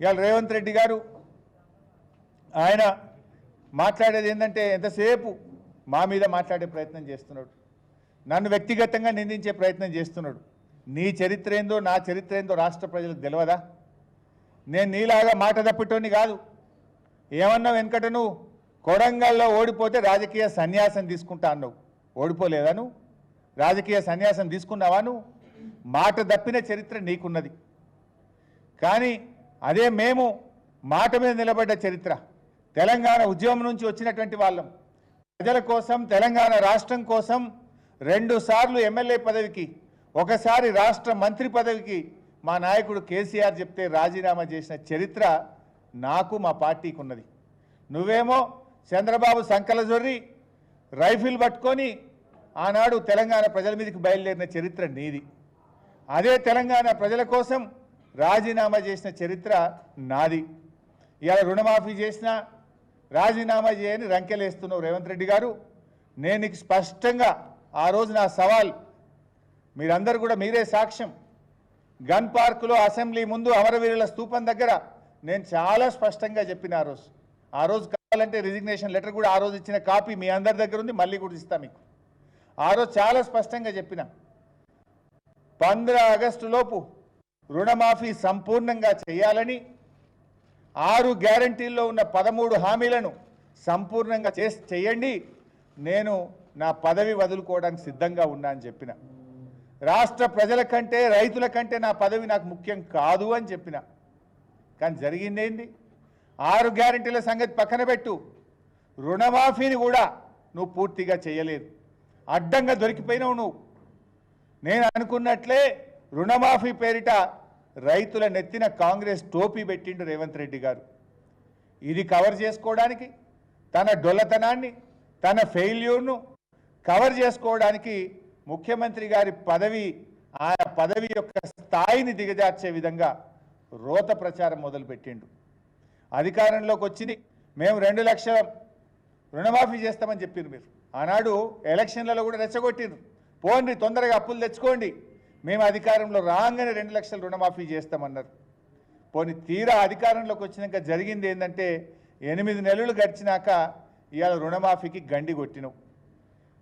ఇవాళ రేవంత్ రెడ్డి గారు ఆయన మాట్లాడేది ఏంటంటే ఎంతసేపు మా మీద మాట్లాడే ప్రయత్నం చేస్తున్నాడు. నన్ను వ్యక్తిగతంగా నిందించే ప్రయత్నం చేస్తున్నాడు. నీ చరిత్ర ఏందో నా చరిత్ర ఏందో రాష్ట్ర ప్రజలకు తెలియదా నేను నీలాగా మాట తప్పిటోని కాదు. ఏమన్నావు వెనకట నువ్వు? కొడంగల్లో ఓడిపోతే రాజకీయ సన్యాసం తీసుకుంటా అన్నావు. ఓడిపోలేదా నువ్వు? రాజకీయ సన్యాసం తీసుకున్నావా నువ్వు? మాట తప్పిన చరిత్ర నీకున్నది. కానీ అదే మేము మాట మీద నిలబడ్డ చరిత్ర. తెలంగాణ ఉద్యమం నుంచి వచ్చినటువంటి వాళ్ళం. ప్రజల కోసం తెలంగాణ రాష్ట్రం కోసం రెండు సార్లు ఎమ్మెల్యే పదవికి ఒకసారి రాష్ట్ర మంత్రి పదవికి మా నాయకుడు కేసీఆర్ చెప్తే రాజీనామా చేసిన చరిత్ర నాకు మా పార్టీకి ఉన్నది నువ్వేమో చంద్రబాబు సంకలజొర్రి రైఫిల్ పట్టుకొని ఆనాడు తెలంగాణ ప్రజల మీదకి బయలుదేరిన చరిత్ర నీది. అదే తెలంగాణ ప్రజల కోసం రాజీనామా చేసిన చరిత్ర నాది. ఇవాళ రుణమాఫీ చేసిన రాజీనామా చేయని రంకెలేస్తున్నావు రేవంత్ రెడ్డి గారు. నేను నీకు స్పష్టంగా ఆ రోజు నా సవాల్ మీరందరూ కూడా మీరే సాక్ష్యం. గన్ పార్కులో అసెంబ్లీ ముందు అమరవీరుల స్తూపం దగ్గర నేను చాలా స్పష్టంగా చెప్పిన ఆ రోజు. ఆ రోజు కావాలంటే రిజిగ్నేషన్ లెటర్ కూడా ఆ రోజు ఇచ్చిన కాపీ మీ అందరి దగ్గర ఉంది మళ్ళీ కూడా ఇస్తాను మీకు. ఆ రోజు చాలా స్పష్టంగా చెప్పిన. పంద్ర ఆగస్టు లోపు రుణమాఫీ సంపూర్ణంగా చేయాలని ఆరు గ్యారంటీల్లో ఉన్న పదమూడు హామీలను సంపూర్ణంగా చే చేయండి. నేను నా పదవి వదులుకోవడానికి సిద్ధంగా ఉన్నా అని చెప్పిన. రాష్ట్ర ప్రజల కంటే రైతుల కంటే నా పదవి నాకు ముఖ్యం కాదు అని చెప్పిన. కానీ జరిగిందేంది ఆరు గ్యారంటీల సంగతి పక్కన పెట్టు. రుణమాఫీని కూడా నువ్వు పూర్తిగా చేయలేదు. అడ్డంగా దొరికిపోయినావు నువ్వు. నేను అనుకున్నట్లే రుణమాఫీ పేరిట రైతుల నెత్తిన కాంగ్రెస్ టోపీ పెట్టిండు రేవంత్ రెడ్డి గారు. ఇది కవర్ చేసుకోవడానికి తన డొల్లతనాన్ని తన ఫెయిల్యూర్ను కవర్ చేసుకోవడానికి ముఖ్యమంత్రి గారి పదవి ఆ పదవి యొక్క స్థాయిని దిగజార్చే విధంగా రోత ప్రచారం మొదలుపెట్టిండు. అధికారంలోకి వచ్చింది మేము రెండు లక్షల రుణమాఫీ చేస్తామని చెప్పిండ్రు మీరు. ఆనాడు ఎలక్షన్లలో కూడా రెచ్చగొట్టిండ్రు పోండి తొందరగా అప్పులు తెచ్చుకోండి. మేము అధికారంలో రాగానే రెండు లక్షల రుణమాఫీ చేస్తామన్నారు. పోనీ తీరా అధికారంలోకి వచ్చినాక జరిగింది ఏంటంటే ఎనిమిది నెలలు గడిచినాక ఇవాళ రుణమాఫీకి గండి కొట్టినావు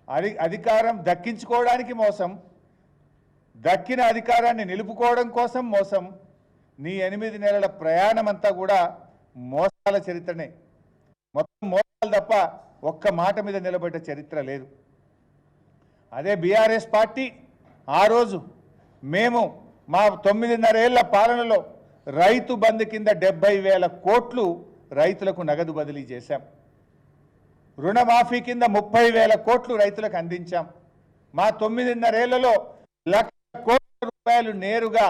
అది అధికారం దక్కించుకోవడానికి మోసం దక్కిన అధికారాన్ని నిలుపుకోవడం కోసం మోసం నీ ఎనిమిది నెలల ప్రయాణం అంతా కూడా మోసాల చరిత్రనే. మొత్తం మోసాలు తప్ప ఒక్క మాట మీద నిలబడ్డ చరిత్ర లేదు. అదే బీఆర్ఎస్ పార్టీ ఆ రోజు మేము మా తొమ్మిదిన్నరేళ్ళ పాలనలో రైతు బంధు కింద డెబ్బై వేల కోట్లు రైతులకు నగదు బదిలీ చేశాం. రుణమాఫీ కింద ముప్పై వేల కోట్లు రైతులకు అందించాం. మా తొమ్మిదిన్నరేళ్ళలో లక్ష కోట్ల రూపాయలు నేరుగా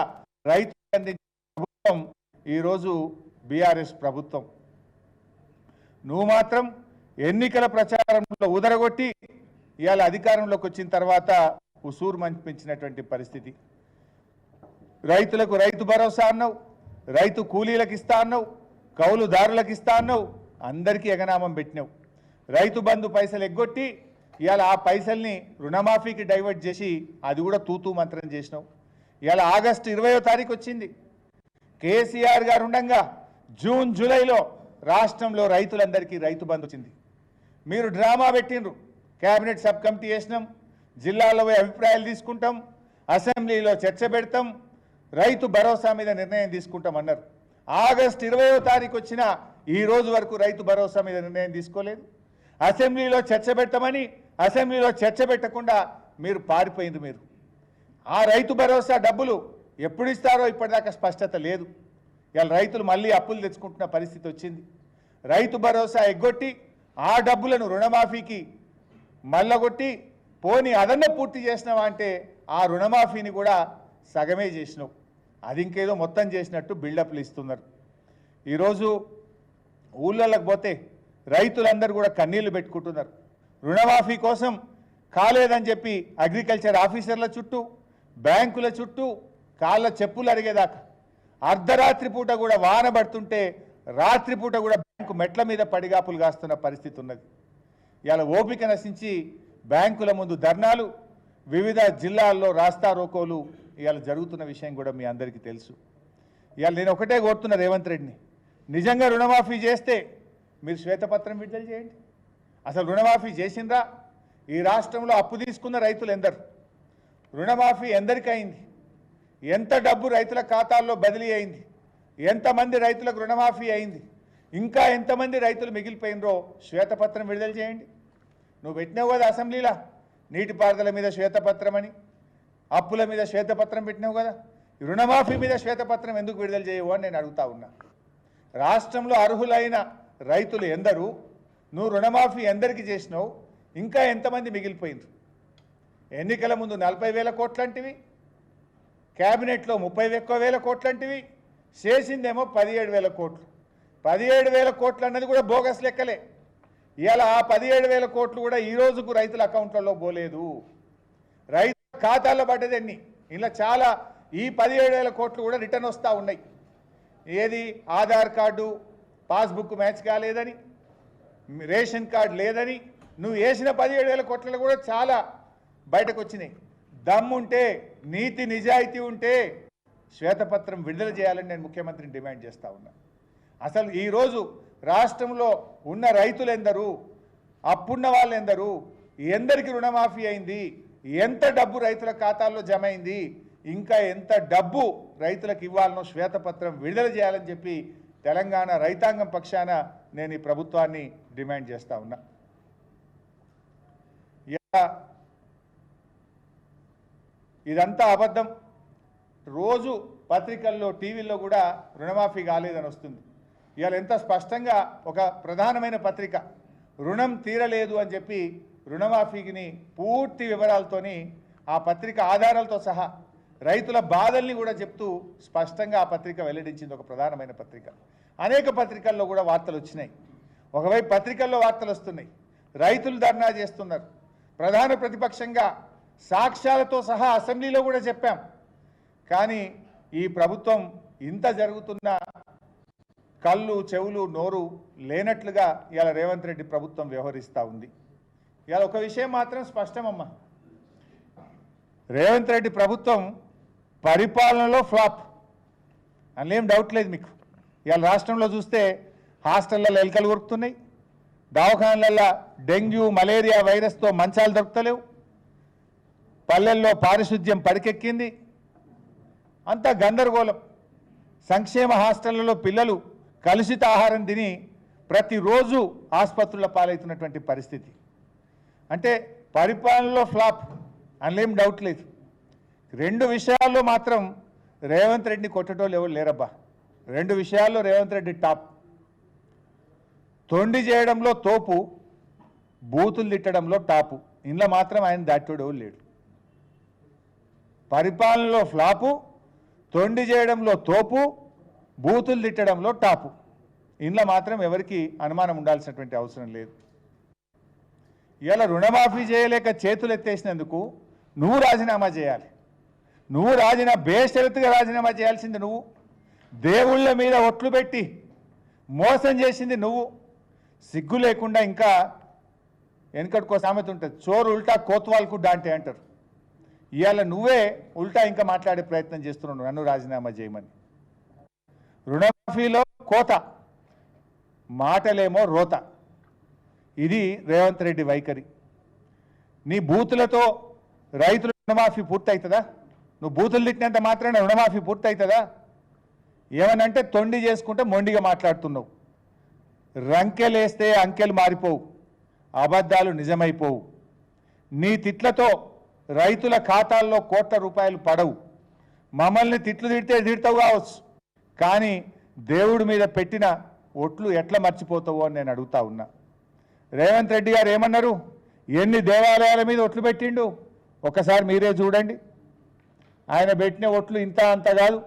రైతులకు అందించిన ప్రభుత్వం ఈరోజు బీఆర్ఎస్ ప్రభుత్వం. నువ్వు మాత్రం ఎన్నికల ప్రచారంలో ఉదరగొట్టి ఇవాళ అధికారంలోకి వచ్చిన తర్వాత ఉసూరు మంచిపించినటువంటి పరిస్థితి. రైతులకు రైతు భరోసా అన్నావు రైతు కూలీలకు ఇస్తా అన్నావు కౌలుదారులకు ఇస్తా అన్నావు అందరికీ ఎగనామం పెట్టినావు. రైతు బంధు పైసలు ఎగ్గొట్టి ఇవాళ ఆ పైసల్ని రుణమాఫీకి డైవర్ట్ చేసి అది కూడా తూతూ మంత్రం చేసినావు. ఇవాళ ఆగస్టు ఇరవయో తారీఖు వచ్చింది. కేసీఆర్ గారు ఉండంగా జూన్ జూలైలో రాష్ట్రంలో రైతులందరికీ రైతు బంధు వచ్చింది. మీరు డ్రామా పెట్టిండ్రు. క్యాబినెట్ సబ్ కమిటీ చేసినాం జిల్లాలో అభిప్రాయాలు తీసుకుంటాం. అసెంబ్లీలో చర్చ పెడతాం. రైతు భరోసా మీద నిర్ణయం తీసుకుంటామన్నారు. ఆగస్ట్ ఇరవయో తారీఖు వచ్చిన ఈ రోజు వరకు రైతు భరోసా మీద నిర్ణయం తీసుకోలేదు. అసెంబ్లీలో చర్చ పెట్టమని అసెంబ్లీలో చర్చ పెట్టకుండా మీరు పారిపోయింది మీరు. ఆ రైతు భరోసా డబ్బులు ఎప్పుడు ఇస్తారో ఇప్పటిదాకా స్పష్టత లేదు. ఇవాళ రైతులు మళ్ళీ అప్పులు తెచ్చుకుంటున్న పరిస్థితి వచ్చింది. రైతు భరోసా ఎగ్గొట్టి ఆ డబ్బులను రుణమాఫీకి మల్లగొట్టి పోని అదన్న పూర్తి చేసినావా అంటే ఆ రుణమాఫీని కూడా సగమే చేసినావు. అది ఇంకేదో మొత్తం చేసినట్టు బిల్డప్లు ఇస్తున్నారు. ఈరోజు ఊళ్ళలోకి పోతే రైతులందరూ కూడా కన్నీళ్ళు పెట్టుకుంటున్నారు. రుణమాఫీ కోసం కాలేదని చెప్పి అగ్రికల్చర్ ఆఫీసర్ల చుట్టూ బ్యాంకుల చుట్టూ కాళ్ళ చెప్పులు అడిగేదాకా. అర్ధరాత్రి పూట కూడా వాన పడుతుంటే రాత్రిపూట కూడా బ్యాంకు మెట్ల మీద పడిగాపులు కాస్తున్న పరిస్థితి ఉన్నది. ఇవాళ ఓపిక నశించి బ్యాంకుల ముందు ధర్నాలు వివిధ జిల్లాల్లో రాస్తా రోకోలు ఇవాళ జరుగుతున్న విషయం కూడా మీ అందరికీ తెలుసు. ఇవాళ నేను ఒకటే కోరుతున్నా రేవంత్ రెడ్డిని. నిజంగా రుణమాఫీ చేస్తే మీరు శ్వేతపత్రం విడుదల చేయండి. అసలు రుణమాఫీ చేసిందా ఈ రాష్ట్రంలో అప్పు తీసుకున్న రైతులు ఎందరు? రుణమాఫీ ఎందరికైంది అయింది? ఎంత డబ్బు రైతుల ఖాతాల్లో బదిలీ అయింది? ఎంతమంది రైతులకు రుణమాఫీ అయింది? ఇంకా ఎంతమంది రైతులు మిగిలిపోయినరో శ్వేతపత్రం విడుదల చేయండి. నువ్వు పెట్టినావు కదా అసెంబ్లీలా నీటిపారుదల మీద శ్వేతపత్రం అని. అప్పుల మీద శ్వేతపత్రం పెట్టినావు కదా? రుణమాఫీ మీద శ్వేతపత్రం ఎందుకు విడుదల చేయవు అని నేను అడుగుతా ఉన్నా. రాష్ట్రంలో అర్హులైన రైతులు ఎందరు నువ్వు రుణమాఫీ ఎందరికి చేసినావు ఇంకా ఎంతమంది మిగిలిపోయింది ఎన్నికల ముందు నలభై వేల కోట్లంటివి క్యాబినెట్లో ముప్పై ఎక్కువ వేల కోట్లంటివి చేసిందేమో పదిహేడు వేల కోట్లు. పదిహేడు వేల కోట్లు అన్నది కూడా బోగస్ లెక్కలే. ఇవాళ ఆ పదిహేడు వేల కోట్లు కూడా ఈ రోజుకు రైతుల అకౌంట్లలో పోలేదు. రైతు ఖాతాల్లో పడ్డది ఇలా చాలా ఈ పదిహేడు వేల కోట్లు కూడా రిటర్న్ వస్తూ ఉన్నాయి. ఏది? ఆధార్ కార్డు పాస్బుక్ మ్యాచ్ కాలేదని రేషన్ కార్డు లేదని నువ్వు వేసిన పదిహేడు వేల కోట్లలో కూడా చాలా బయటకు వచ్చినాయి దమ్ముంటే నీతి నిజాయితీ ఉంటే శ్వేతపత్రం విడుదల చేయాలని నేను ముఖ్యమంత్రిని డిమాండ్ చేస్తూ ఉన్నా. అసలు ఈరోజు రాష్ట్రంలో ఉన్న రైతులు ఎందరు అప్పున్న వాళ్ళు ఎందరు ఎందరికి రుణమాఫీ అయింది ఎంత డబ్బు రైతుల ఖాతాల్లో జమ అయింది ఇంకా ఎంత డబ్బు రైతులకు ఇవ్వాలనో శ్వేతపత్రం విడుదల చేయాలని చెప్పి తెలంగాణ రైతాంగం పక్షాన నేను ఈ ప్రభుత్వాన్ని డిమాండ్ చేస్తా ఉన్నా. ఇలా ఇదంతా అబద్ధం. రోజు పత్రికల్లో టీవీల్లో కూడా రుణమాఫీ కాలేదని వస్తుంది. ఇవాళ ఎంత స్పష్టంగా ఒక ప్రధానమైన పత్రిక రుణం తీరలేదు అని చెప్పి రుణమాఫీని పూర్తి వివరాలతోని ఆ పత్రిక ఆధారాలతో సహా రైతుల బాధల్ని కూడా చెప్తూ స్పష్టంగా ఆ పత్రిక వెల్లడించింది ఒక ప్రధానమైన పత్రిక. అనేక పత్రికల్లో కూడా వార్తలు వచ్చినాయి. ఒకవైపు పత్రికల్లో వార్తలు వస్తున్నాయి. రైతులు ధర్నా చేస్తున్నారు. ప్రధాన ప్రతిపక్షంగా సాక్ష్యాలతో సహా అసెంబ్లీలో కూడా చెప్పాం. కానీ ఈ ప్రభుత్వం ఇంత జరుగుతున్న కళ్ళు చెవులు నోరు లేనట్లుగా ఇలా రేవంత్ రెడ్డి ప్రభుత్వం వ్యవహరిస్తూ ఉంది. ఇవాళ ఒక విషయం మాత్రం స్పష్టమమ్మా. రేవంత్ రెడ్డి ప్రభుత్వం పరిపాలనలో ఫ్లాప్. అందులో ఏం డౌట్ లేదు మీకు. ఇవాళ రాష్ట్రంలో చూస్తే హాస్టళ్ళలో ఎలకలు ఉరుకుతున్నాయి దవాఖానలలో డెంగ్యూ మలేరియా వైరస్తో మంచాలు దొరుకుతలేవు పల్లెల్లో పారిశుద్ధ్యం పరికెక్కింది. అంతా గందరగోళం. సంక్షేమ హాస్టళ్ళలో పిల్లలు కలుషిత ఆహారం తిని ప్రతిరోజు ఆసుపత్రుల పాలవుతున్నటువంటి పరిస్థితి. అంటే పరిపాలనలో ఫ్లాప్ అందులో డౌట్ లేదు. రెండు విషయాల్లో మాత్రం రేవంత్ రెడ్డిని కొట్టటోళ్ళు ఎవరు లేరబ్బా. రెండు విషయాల్లో రేవంత్ రెడ్డి టాప్. తొండి చేయడంలో తోపు బూతులు తిట్టడంలో టాపు. ఇందులో మాత్రం ఆయన దాటోడు లేడు. పరిపాలనలో ఫ్లాపు తొండి చేయడంలో తోపు బూతులు తిట్టడంలో టాపు. ఇందులో మాత్రం ఎవరికి అనుమానం ఉండాల్సినటువంటి అవసరం లేదు. ఇవాళ రుణమాఫీ చేయలేక చేతులు ఎత్తేసినందుకు నువ్వు రాజీనామా చేయాలి. నువ్వు రాజీనా బేషరతుగా రాజీనామా చేయాల్సింది నువ్వు. దేవుళ్ళ మీద ఒట్లు పెట్టి మోసం చేసింది నువ్వు. సిగ్గు లేకుండా ఇంకా వెనకటికో సామెత ఉంటుంది. చోరు ఉల్టా కోత్వాల్కు డాంటే అంటారు. ఇవాళ నువ్వే ఉల్టా ఇంకా మాట్లాడే ప్రయత్నం చేస్తున్నావు నన్ను రాజీనామా చేయమని. రుణమాఫీలో కోత మాటలేమో రోత. ఇది రేవంత్ రెడ్డి వైఖరి. నీ బూతులతో రైతుల రుణమాఫీ పూర్తవుతుందా నువ్వు బూతులు తిట్టినంత మాత్రమే రుణమాఫీ పూర్తవుతుందా ఏమనంటే తొండి చేసుకుంటే మొండిగా మాట్లాడుతున్నావు. రంకెలేస్తే అంకెలు మారిపోవు. అబద్ధాలు నిజమైపోవు. నీ తిట్లతో రైతుల ఖాతాల్లో కోట్ల రూపాయలు పడవు. మమ్మల్ని తిట్లు తిడితే తిడతావు కావచ్చు. కానీ దేవుడి మీద పెట్టిన ఒట్లు ఎట్లా మర్చిపోతావు అని నేను అడుగుతా ఉన్నా. రేవంత్ రెడ్డి గారు ఏమన్నారు? ఎన్ని దేవాలయాల మీద ఒట్లు పెట్టిండు? ఒకసారి మీరే చూడండి. ఆయన పెట్టిన ఒట్లు ఇంత అంత కాదు.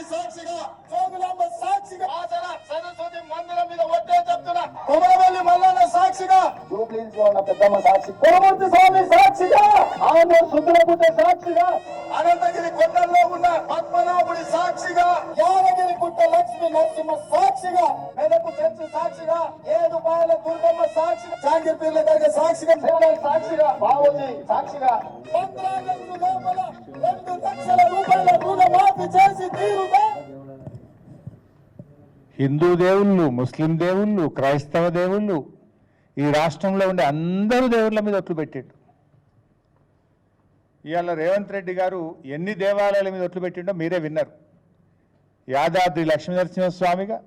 సాక్షిగా సాక్షిగా కొమరవల్లి మల్లన్న సాక్షిగా జూబ్లీన్స్లో ఉన్న పెద్దమ్మ సాక్షి స్వామి సాక్షిగా ఆంధ్ర సాక్షిగా తీరుగా హిందూ దేవుళ్ళు ముస్లిం దేవుళ్ళు క్రైస్తవ దేవుళ్ళు ఈ రాష్ట్రంలో ఉండే అందరూ దేవుళ్ళ మీద ఒట్లు పెట్టాడు ఇవాళ రేవంత్ రెడ్డి గారు ఎన్ని దేవాలయాల మీద ఒట్లు పెట్టిండో మీరే విన్నారు. యాదాద్రి లక్ష్మీనరసింహస్వామిగా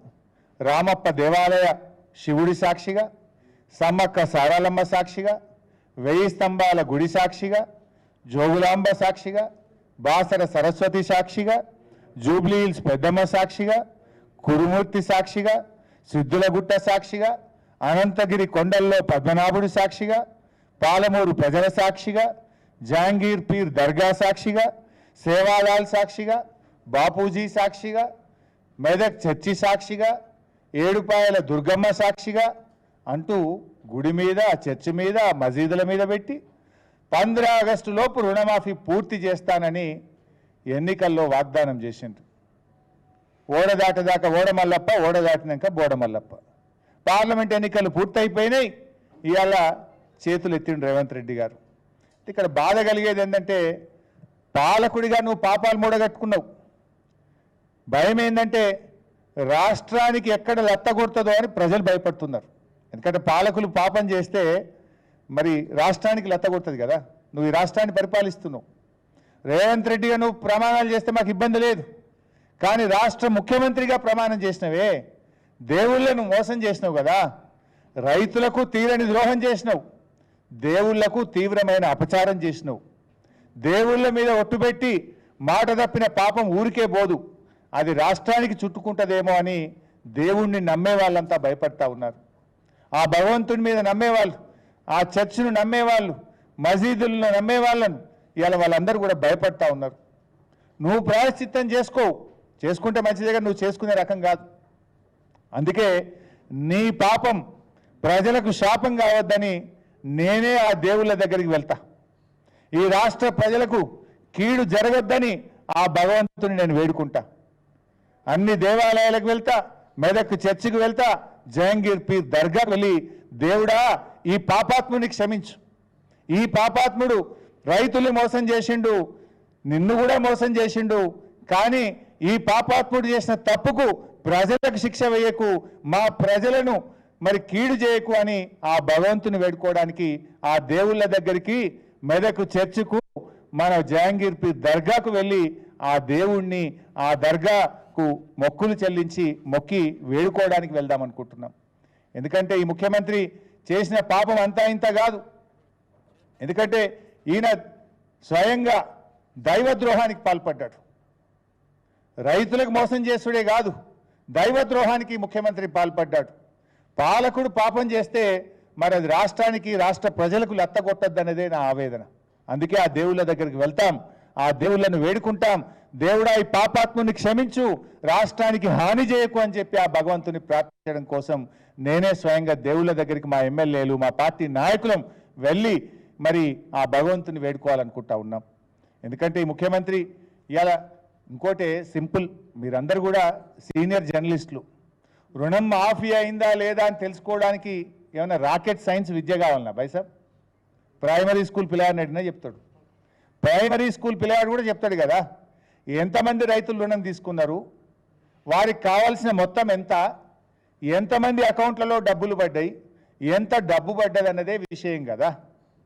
రామప్ప దేవాలయ శివుడి సాక్షిగా సమ్మక్క సారాలమ్మ సాక్షిగా వెయ్యి స్తంభాల గుడి సాక్షిగా జోగులాంబ సాక్షిగా బాసర సరస్వతి సాక్షిగా జూబ్లీ హిల్స్ పెద్దమ్మ సాక్షిగా కురుమూర్తి సాక్షిగా సిద్ధులగుట్ట సాక్షిగా అనంతగిరి కొండల్లో పద్మనాభుడి సాక్షిగా పాలమూరు ప్రజల సాక్షిగా జహాంగీర్ పీర్ దర్గా సాక్షిగా సేవాలాల్ సాక్షిగా బాపూజీ సాక్షిగా మెదక్ చర్చి సాక్షిగా ఏడుపాయల దుర్గమ్మ సాక్షిగా అంటూ గుడి మీద చర్చి మీద మసీదుల మీద పెట్టి పంద్ర ఆగస్టు లోపు రుణమాఫీ పూర్తి చేస్తానని ఎన్నికల్లో వాగ్దానం చేసిండ్రు. ఓడ ఓడమల్లప్ప ఓడదాటినాక బోడమల్లప్ప పార్లమెంట్ ఎన్నికలు పూర్తయిపోయినాయి. ఇవాళ చేతులు ఎత్తిండు రేవంత్ రెడ్డి గారు. ఇక్కడ బాధ కలిగేది ఏంటంటే పాలకుడిగా నువ్వు పాపాలు మూడగట్టుకున్నావు. భయం ఏంటంటే రాష్ట్రానికి ఎక్కడ లత్తగొడుతుందో అని ప్రజలు భయపడుతున్నారు. ఎందుకంటే పాలకులు పాపం చేస్తే మరి రాష్ట్రానికి లత్తగొడుతుంది కదా. నువ్వు ఈ రాష్ట్రాన్ని పరిపాలిస్తున్నావు. రేవంత్ రెడ్డిగా నువ్వు ప్రమాణాలు చేస్తే మాకు ఇబ్బంది లేదు. కానీ రాష్ట్ర ముఖ్యమంత్రిగా ప్రమాణం చేసినవే. దేవుళ్ళను మోసం చేసినావు కదా. రైతులకు తీరని ద్రోహం చేసినావు. దేవుళ్ళకు తీవ్రమైన అపచారం చేసినావు. దేవుళ్ళ మీద ఒట్టుపెట్టి మాట తప్పిన పాపం ఊరికే పోదు. అది రాష్ట్రానికి చుట్టుకుంటుందేమో అని దేవుణ్ణి నమ్మే వాళ్ళంతా భయపడతా ఉన్నారు. ఆ భగవంతుని మీద నమ్మేవాళ్ళు ఆ చర్చిను నమ్మేవాళ్ళు మసీదులను నమ్మేవాళ్ళను ఇవాళ వాళ్ళందరూ కూడా భయపడతా ఉన్నారు. నువ్వు ప్రాయశ్చిత్తం చేసుకోవు చేసుకుంటే మంచిదే కానీ నువ్వు చేసుకునే రకం కాదు. అందుకే నీ పాపం ప్రజలకు శాపం కావద్దని నేనే ఆ దేవుళ్ళ దగ్గరికి వెళ్తా. ఈ రాష్ట్ర ప్రజలకు కీడు జరగద్దని ఆ భగవంతుని నేను వేడుకుంటా. అన్ని దేవాలయాలకు వెళ్తా మెదక్ చర్చికి వెళ్తా జహంగీర్ పీర్ దర్గాకు వెళ్ళి దేవుడా ఈ పాపాత్ముని క్షమించు. ఈ పాపాత్ముడు రైతులు మోసం చేసిండు నిన్ను కూడా మోసం చేసిండు. కానీ ఈ పాపాత్ముడు చేసిన తప్పుకు ప్రజలకు శిక్ష వేయకు మా ప్రజలను మరి కీడు చేయకు అని ఆ భగవంతుని వేడుకోవడానికి ఆ దేవుళ్ళ దగ్గరికి మెదకు చర్చకు మన జహాంగీర్ దర్గాకు వెళ్ళి ఆ దేవుణ్ణి ఆ దర్గాకు మొక్కులు చెల్లించి మొక్కి వేడుకోవడానికి వెళ్దాం అనుకుంటున్నాం. ఎందుకంటే ఈ ముఖ్యమంత్రి చేసిన పాపం అంతా ఇంత కాదు. ఎందుకంటే ఈయన స్వయంగా దైవద్రోహానికి పాల్పడ్డాడు. రైతులకు మోసం చేసుడే కాదు దైవద్రోహానికి ముఖ్యమంత్రి పాల్పడ్డాడు. పాలకుడు పాపం చేస్తే మరి అది రాష్ట్రానికి రాష్ట్ర ప్రజలకు లెత్త కొట్టద్దనేదే నా ఆవేదన. అందుకే ఆ దేవుళ్ళ దగ్గరికి వెళ్తాం ఆ దేవుళ్ళను వేడుకుంటాం. దేవుడా ఈ పాపాత్ముని క్షమించు రాష్ట్రానికి హాని చేయకు అని చెప్పి ఆ భగవంతుని ప్రార్థించడం కోసం నేనే స్వయంగా దేవుళ్ళ దగ్గరికి మా ఎమ్మెల్యేలు మా పార్టీ నాయకులం వెళ్ళి మరి ఆ భగవంతుని వేడుకోవాలనుకుంటా ఉన్నాం. ఎందుకంటే ఈ ముఖ్యమంత్రి ఇలా ఇంకోటి సింపుల్ మీరందరూ కూడా సీనియర్ జర్నలిస్టులు. రుణం మాఫీ అయిందా లేదా అని తెలుసుకోవడానికి ఏమైనా రాకెట్ సైన్స్ విద్య కావాలన్నా బైసాబ్ ప్రైమరీ స్కూల్ పిల్లగాడిని అడిగినా చెప్తాడు. ప్రైమరీ స్కూల్ పిల్లగాడు కూడా చెప్తాడు కదా ఎంతమంది రైతులు రుణం తీసుకున్నారు వారికి కావాల్సిన మొత్తం ఎంత ఎంతమంది అకౌంట్లలో డబ్బులు పడ్డాయి ఎంత డబ్బు పడ్డది అన్నదే విషయం కదా.